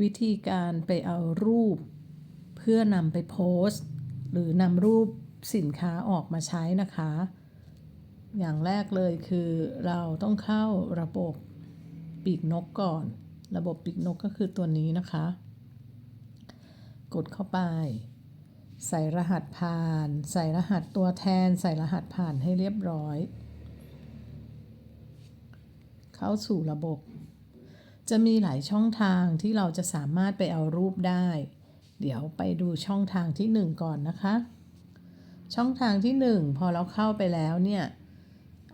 วิธีการไปเอารูป เพื่อนำไปโพสต์ หรือนำรูปสินค้าออกมาใช้นะคะ อย่างแรกเลยคือเราต้องเข้าระบบปีกนกก่อน ระบบปีกนกก็คือตัวนี้นะคะ กดเข้าไป ใส่รหัสผ่าน ใส่รหัสตัวแทน ใส่รหัสผ่านให้เรียบร้อย เข้าสู่ระบบ จะมีหลายช่องทางที่เราจะสามารถไปเอารูปได้ เดี๋ยวไปดูช่องทางที่ 1 ก่อนนะคะ ช่องทางที่ 1 พอเราเข้าไปแล้วเนี่ย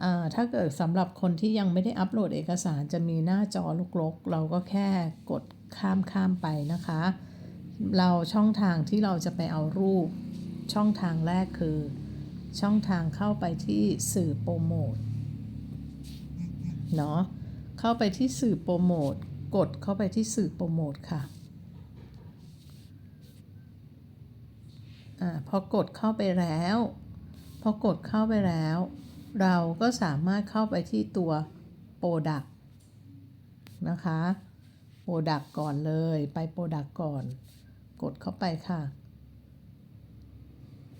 อ่าถ้าเกิดสำหรับคนที่ยังไม่ได้อัปโหลดเอกสารจะมีหน้าจอลูกลกเราก็แค่กดข้ามข้ามไปนะคะ เราช่องทางที่เราจะไปเอารูป ช่องทางแรกคือ ช่องทางเข้าไปที่สื่อโปรโมทเนาะ เข้าไปที่สื่อโปรโมท กดเข้าไปที่สื่อโปรโมทค่ะอ่าพอกดเข้าไปแล้ว พอกดเข้าไปแล้ว เราก็สามารถเข้าไปที่ตัวโปรดักนะคะโปรดักก่อนเลยไปโปรดักก่อน กดเข้าไปค่ะ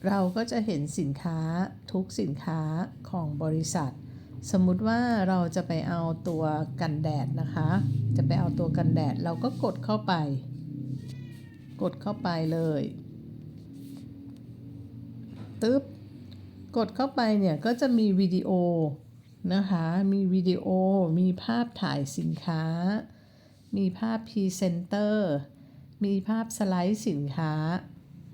เราก็จะเห็นสินค้าทุกสินค้าของบริษัท สมมุติว่าเราจะไปเอาตัวกันแดดนะคะ จะไปเอาตัวกันแดดเราก็กดเข้าไป กดเข้าไปเลยตึ๊บกดเข้าไปเนี่ยก็จะมีวิดีโอนะคะ มีวิดีโอ มีภาพถ่ายสินค้า มีภาพพรีเซนเตอร์ มีภาพสไลด์สินค้า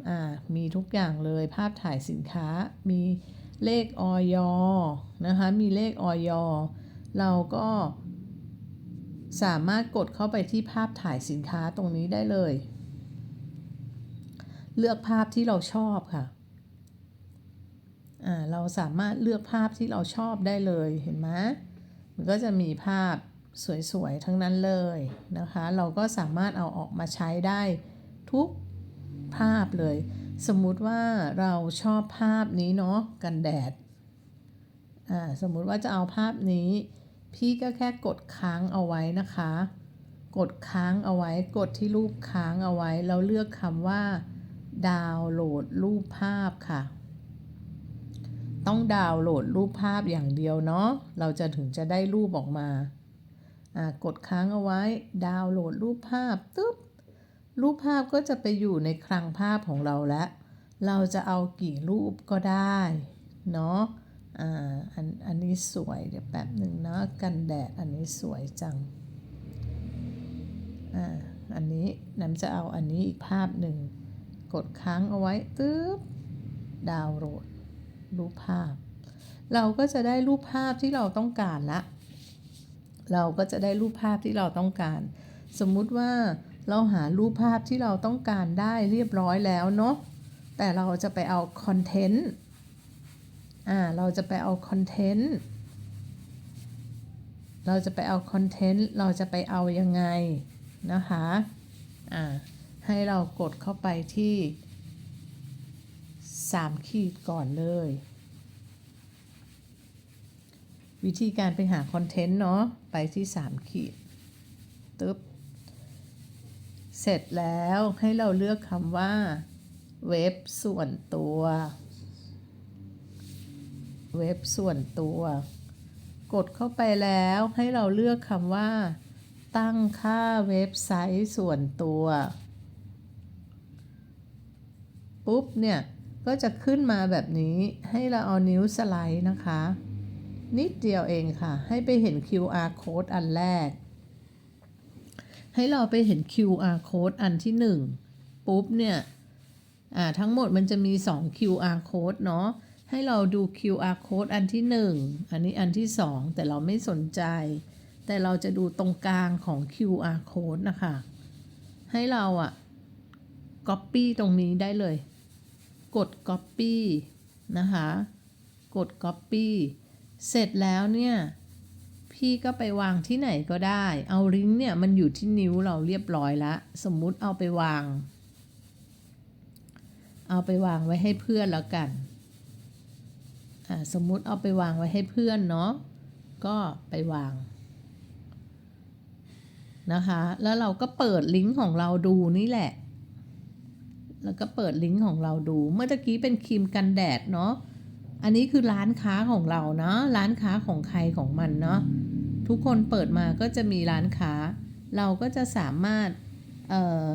อ่า มีทุกอย่างเลยภาพถ่ายสินค้า มี เลขออยนะคะมีเลขออยเราก็สามารถกดเข้าไปที่ภาพถ่ายสินค้าตรงนี้ได้เลย เลือกภาพที่เราชอบค่ะอ่าเราสามารถเลือกภาพที่เราชอบได้เลยเห็นไหมมันก็จะมีภาพสวยๆ ทั้งนั้นเลยนะคะ เราก็สามารถเอาออกมาใช้ได้ทุกภาพเลย สมมุติว่าเราชอบภาพนี้เนาะกันแดดอ่าสมมุติว่าจะเอาภาพนี้ พี่ก็แค่กดค้างเอาไว้นะคะ กดค้างเอาไว้กดที่รูปค้างเอาไว้ แล้วเลือกคำว่า ดาวน์โหลดรูปภาพค่ะ ต้องดาวน์โหลดรูปภาพอย่างเดียวเนาะเราจะถึงจะได้รูปออกมาอ่ากดค้างเอาไว้ ดาวน์โหลดรูปภาพตึ๊บ รูปภาพก็จะไปอยู่ในคลังภาพของเราแล้ว เราจะเอากี่รูปก็ได้เนาะอ่าอันอันนี้สวยเดี๋ยวแป๊บหนึ่งนะกันแดดอันนี้สวยจังอ่าอันนี้น้ำจะเอาอันนี้อีกภาพหนึ่ง กดค้างเอาไว้ตึ๊บดาวน์โหลดรูปภาพ เราก็จะได้รูปภาพที่เราต้องการละเราก็จะได้รูปภาพที่เราต้องการ สมมุติว่า เราหารูปภาพที่เราต้องการได้เรียบร้อยแล้วเนาะ แต่เราจะไปเอาคอนเทนต์ อ่า เราจะไปเอาคอนเทนต์ เราจะไปเอาคอนเทนต์ เราจะไปเอายังไงนะคะ อ่า ให้เรากดเข้าไปที่3ขีดก่อนเลย วิธีการไปหาคอนเทนต์เนาะ ไปที่ 3 ขีดตึ๊บ เสร็จแล้วให้เราเลือกคำว่า เว็บส่วนตัว เว็บส่วนตัว กดเข้าไปแล้วให้เราเลือกคำว่า ตั้งค่าเว็บไซต์ส่วนตัว ปุ๊บเนี่ย ก็จะขึ้นมาแบบนี้ให้เราเอานิ้วสไลด์นะคะ นิดเดียวเองค่ะ ให้ไปเห็น QR code อันแรก ให้เราไปเห็น QR code อันที่ 1 ปุ๊บเนี่ยทั้งหมดมันจะมี 2 QR code เนาะให้เราดู QR code อันที่ 1 อันนี้อันที่ 2 แต่เราไม่สนใจ แต่เราจะดูตรงกลางของ QR code นะคะ ให้เราอะ Copy ตรงนี้ได้เลย กด Copy นะคะ กด Copy เสร็จแล้วเนี่ย พี่ก็ไปวางที่ไหนก็ได้ เอาลิงก์เนี่ยมันอยู่ที่นิ้วเราเรียบร้อยแล้วสมมุติเอาไปวาง เอาไปวางไว้ให้เพื่อนแล้วกันอ่าสมมุติเอาไปวางไว้ให้เพื่อนเนาะ ก็ไปวางนะคะ แล้วเราก็เปิดลิงก์ของเราดูนี่แหละ แล้วก็เปิดลิงก์ของเราดู เมื่อกี้เป็นครีมกันแดดเนาะ อันนี้คือร้านค้าของเราเนาะ ร้านค้าของใครของมันเนาะ ทุกคนเปิดมาก็จะมีร้านค้า เราก็จะสามารถเอ่อ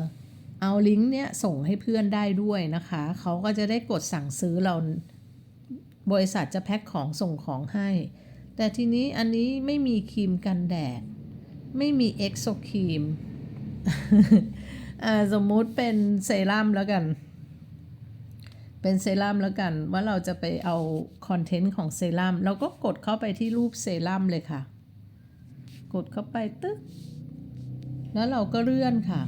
เอาลิงก์เนี้ยส่งให้เพื่อนได้ด้วยนะคะ เขาก็จะได้กดสั่งซื้อเราบริษัทจะแพ็คของส่งของให้ แต่ทีนี้อันนี้ไม่มีครีมกันแดด ไม่มีเอ็กโซครีมสมมุติเป็นเซรั่มแล้วกัน เป็นเซรั่มแล้วกัน ว่าเราจะไปเอาคอนเทนต์ของเซรั่มเราก็กดเข้าไปที่รูปเซรั่มเลยค่ะ กดเข้าไปตึ๊กแล้วเราก็เลื่อนค่ะ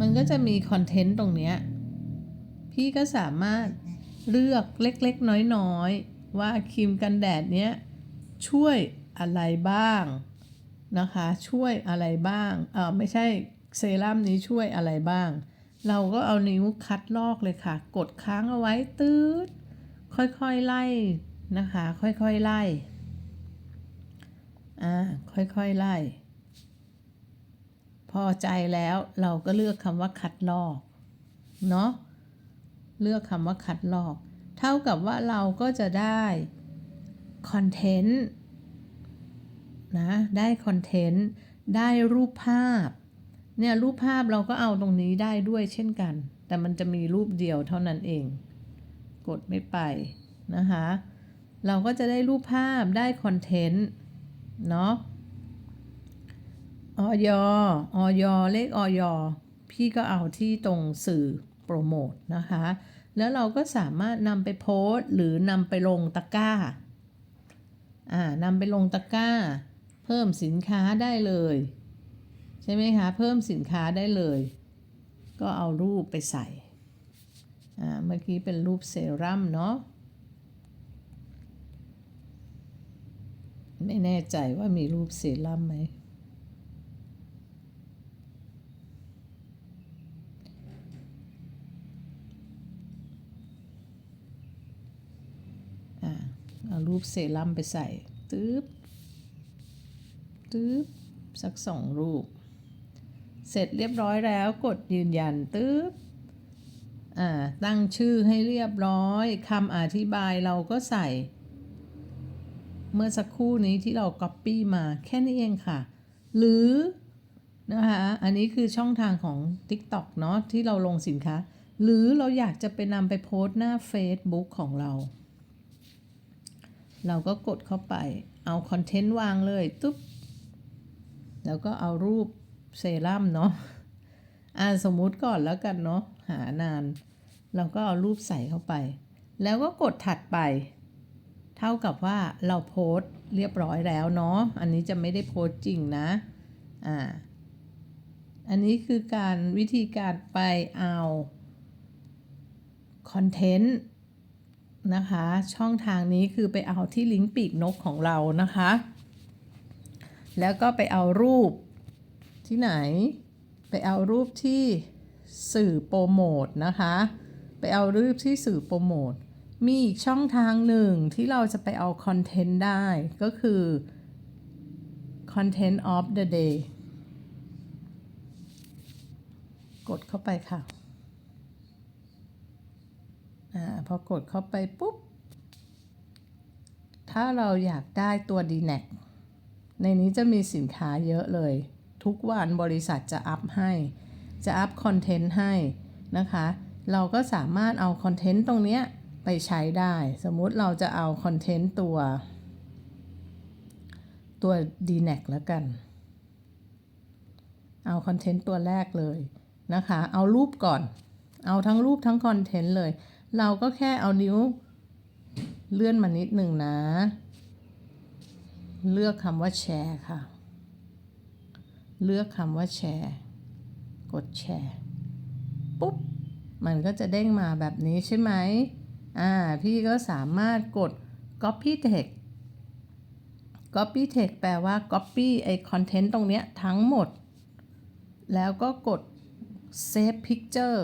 มันก็จะมีคอนเทนต์ตรงเนี้ย พี่ก็สามารถเลือกเล็กๆ น้อยๆ ว่าครีมกันแดดเนี้ยช่วยอะไรบ้างนะคะ ช่วยอะไรบ้างเออไม่ใช่เซรั่มนี้ช่วยอะไรบ้าง เราก็เอานิ้วคัดลอกเลยค่ะ กดค้างเอาไว้ตืดค่อยๆไล่นะคะ ค่อยๆไล่ อ่าค่อยๆไล่ พอใจแล้วเราก็เลือกคำว่าคัดลอกเนาะเลือกคำว่าคัดลอก เท่ากับว่าเราก็จะได้คอนเทนต์นะได้คอนเทนต์ได้รูปภาพเนี่ยรูปภาพเราก็เอาตรงนี้ได้ด้วยเช่นกัน แต่มันจะมีรูปเดียวเท่านั้นเอง กดไม่ไปนะคะ เราก็จะได้รูปภาพได้คอนเทนต์ เนาะออยออยเลขออยพี่ก็เอาที่ตรงสื่อโปรโมทนะคะ แล้วเราก็สามารถนำไปโพสต์ หรือนำไปลงตะกร้า อ่านำไปลงตะกร้า เพิ่มสินค้าได้เลย ใช่ไหมคะ เพิ่มสินค้าได้เลย ก็เอารูปไปใส่ อ่า เมื่อกี้เป็นรูปเซรั่มเนาะ ไม่แน่ใจว่ามีรูปเซรั่มไหมอ่าเอารูปเซรั่มไปใส่ ตึ๊บ ตึ๊บ สักสองรูป เสร็จเรียบร้อยแล้วกดยืนยัน ตึ๊บอ่าตั้งชื่อให้เรียบร้อยคำอธิบายเราก็ใส่ เมื่อสักครู่นี้ที่เรา Copy มาแค่นี้เองค่ะ หรือนะคะอันนี้คือช่องทางของ TikTok เนาะที่เราลงสินค้า หรือเราอยากจะไปนำไปโพสต์หน้า Facebook ของเรา เราก็กดเข้าไปเอาคอนเทนต์วางเลยตุ๊บแล้วก็เอารูปเซรั่มเนาะอ่าสมมุติก่อนแล้วกันเนาะหานาน เราก็เอารูปใส่เข้าไป แล้วก็กดถัดไป เท่ากับว่าเราโพสต์เรียบร้อยแล้วเนาะ อันนี้จะไม่ได้โพสต์จริงนะ อ่า อันนี้คือการวิธีการไปเอาคอนเทนต์นะคะ ช่องทางนี้คือไปเอาที่ลิงก์ปีกนกของเรานะคะ แล้วก็ไปเอารูปที่ไหน ไปเอารูปที่สื่อโปรโมทนะคะ ไปเอารูปที่สื่อโปรโมท มีอีกช่องทางหนึ่งที่เราจะไปเอาคอนเทนต์ได้ก็คือ Content of the day กดเข้าไปค่ะ อ่า พอกดเข้าไปปุ๊บ ถ้าเราอยากได้ตัว d n a c ในนี้จะมีสินค้าเยอะเลย ทุกวันบริษัทจะอัพให้ จะอัพคอนเทนต์ให้นะคะ เราก็สามารถเอาคอนเทนต์ตรงเนี้ย ไปใช้ได้ สมมุติเราจะเอาคอนเทนต์ตัวตัว d n a c แล้วกัน เอาคอนเทนต์ตัวแรกเลยนะคะ เอารูปก่อน เอาทั้งรูปทั้งคอนเทนต์เลย เราก็แค่เอานิ้วเลื่อนมานิดหนึ่งนะ เลือกคำว่าแชร์ค่ะ เลือกคำว่าแชร์ กดแชร์ ปุ๊บ มันก็จะเด้งมาแบบนี้ใช่ไหม อ่าพี่ก็สามารถกด copy text copy text แปลว่า copy ไอ้คอนเทนต์ตรงเนี้ยทั้งหมด แล้วก็กด save picture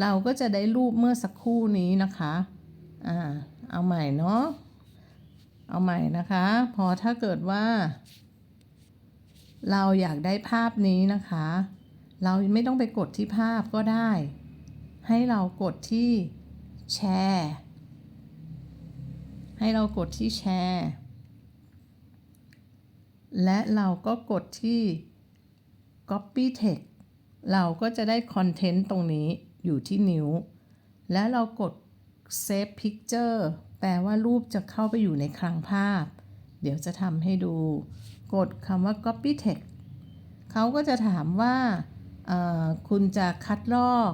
เราก็จะได้รูปเมื่อสักครู่นี้นะคะ อ่า เอาใหม่เนาะ เอาใหม่นะคะ พอถ้าเกิดว่า เราอยากได้ภาพนี้นะคะ เราไม่ต้องไปกดที่ภาพก็ได้ ให้เรากดที่แชร์ ให้เรากดที่แชร์ และเราก็กดที่ copy text เราก็จะได้คอนเทนต์ตรงนี้อยู่ที่นิ้ว และเรากด save picture แปลว่ารูปจะเข้าไปอยู่ในคลังภาพ เดี๋ยวจะทำให้ดู กดคำว่า copy text เขาก็จะถามว่า คุณจะคัดลอก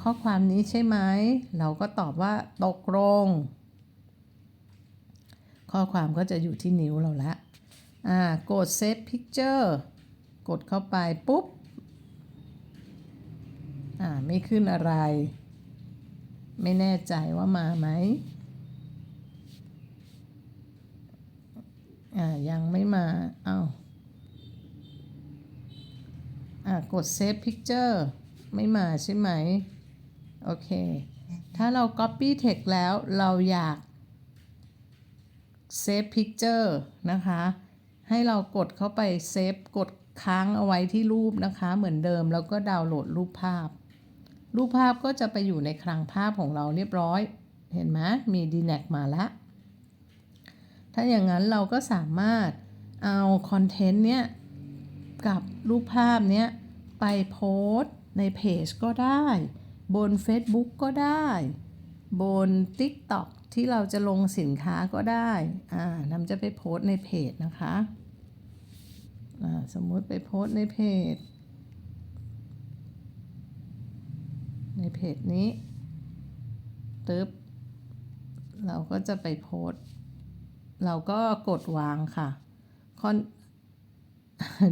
ข้อความนี้ใช่ไหม เราก็ตอบว่าตกลง ข้อความก็จะอยู่ที่นิ้วเราละอ่ากด save picture กดเข้าไปปุ๊บอ่าไม่ขึ้นอะไร ไม่แน่ใจว่ามาไหมอ่ายังไม่มา เอา้าอ่ากด save picture ไม่มาใช่ไหม โอเค ถ้าเรา copy text แล้วเราอยาก save picture นะคะ ให้เรากดเข้าไป save กดค้างเอาไว้ที่รูปนะคะ เหมือนเดิมแล้วก็ดาวน์โหลดรูปภาพ รูปภาพก็จะไปอยู่ในคลังภาพของเราเรียบร้อย เห็นไหมมี DNAC มาแล้วถ้าอย่างนั้นเราก็สามารถเอาคอนเทนต์เนี้ยกับรูปภาพเนี้ยไปโพสต์ในเพจก็ได้ บน Facebook ก็ได้ บน TikTok ที่เราจะลงสินค้าก็ได้อ่านำจะไปโพสในเพจนะคะอ่าสมมุติไปโพสในเพจ ในเพจนี้ตึ๊บเราก็จะไปโพสเราก็กดวางค่ะคอน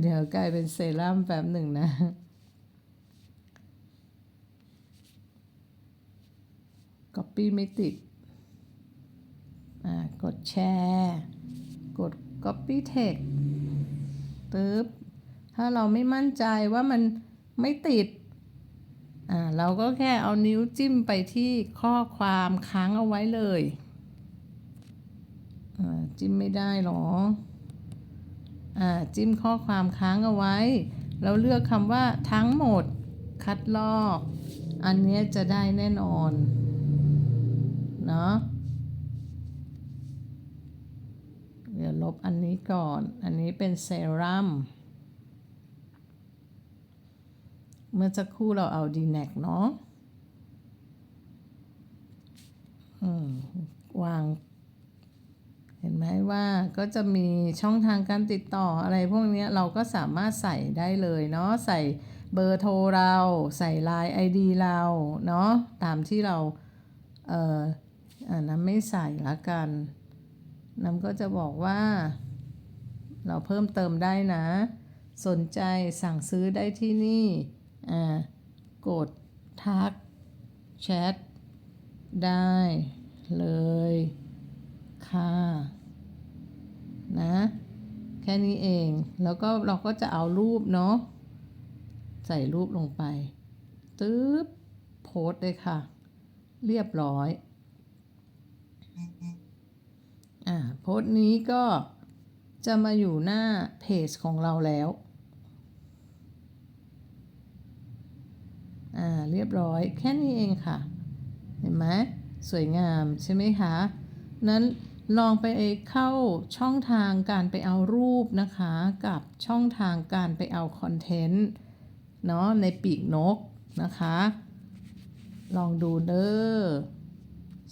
เดี๋ยวกลายเป็นเซรั่มแป๊บหนึ่งนะ Copy ไม่ติด กดแชร์ กด Copy Text ปึ๊บ ถ้าเราไม่มั่นใจว่ามันไม่ติด อ่า เราก็แค่เอานิ้วจิ้มไปที่ข้อความค้างเอาไว้เลย อ่า จิ้มไม่ได้หรอ อ่า จิ้มข้อความค้างเอาไว้ แล้วเลือกคำว่าทั้งหมด คัดลอก อันนี้จะได้แน่นอน เนาะ บอันนี้ก่อน อันนี้เป็นเซรั่ม เมื่อสักครู่เราเอา DNAC เนาะวาง เห็นไหมว่าก็จะมีช่องทางการติดต่ออะไรพวกนี้เราก็สามารถใส่ได้เลยเนาะใส่เบอร์โทรเราใส่ Line ID เราเนาะตามที่เรา เอ่ออ่าน้ำไม่ใส่ละกัน น้ำก็จะบอกว่า เราเพิ่มเติมได้นะ สนใจสั่งซื้อได้ที่นี่อ่ากดทักแชทได้เลยค่ะนะแค่นี้เองแล้วก็เราก็จะเอารูปเนาะใส่รูปลงไปตึ๊บโพสต์เลยค่ะ เรียบร้อย อ่าโพสต์นี้ก็จะมาอยู่หน้าเพจของเราแล้ว อ่า เรียบร้อยแค่นี้เองค่ะ เห็นไหมสวยงามใช่ไหมคะ นั้นลองไปเข้าช่องทางการไปเอารูปนะคะ กับช่องทางการไปเอาคอนเทนต์เนาะในปีกนกนะคะ ลองดูเด้อ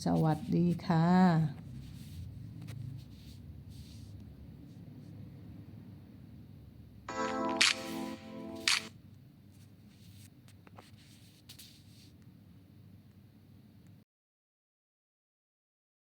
สวัสดีค่ะ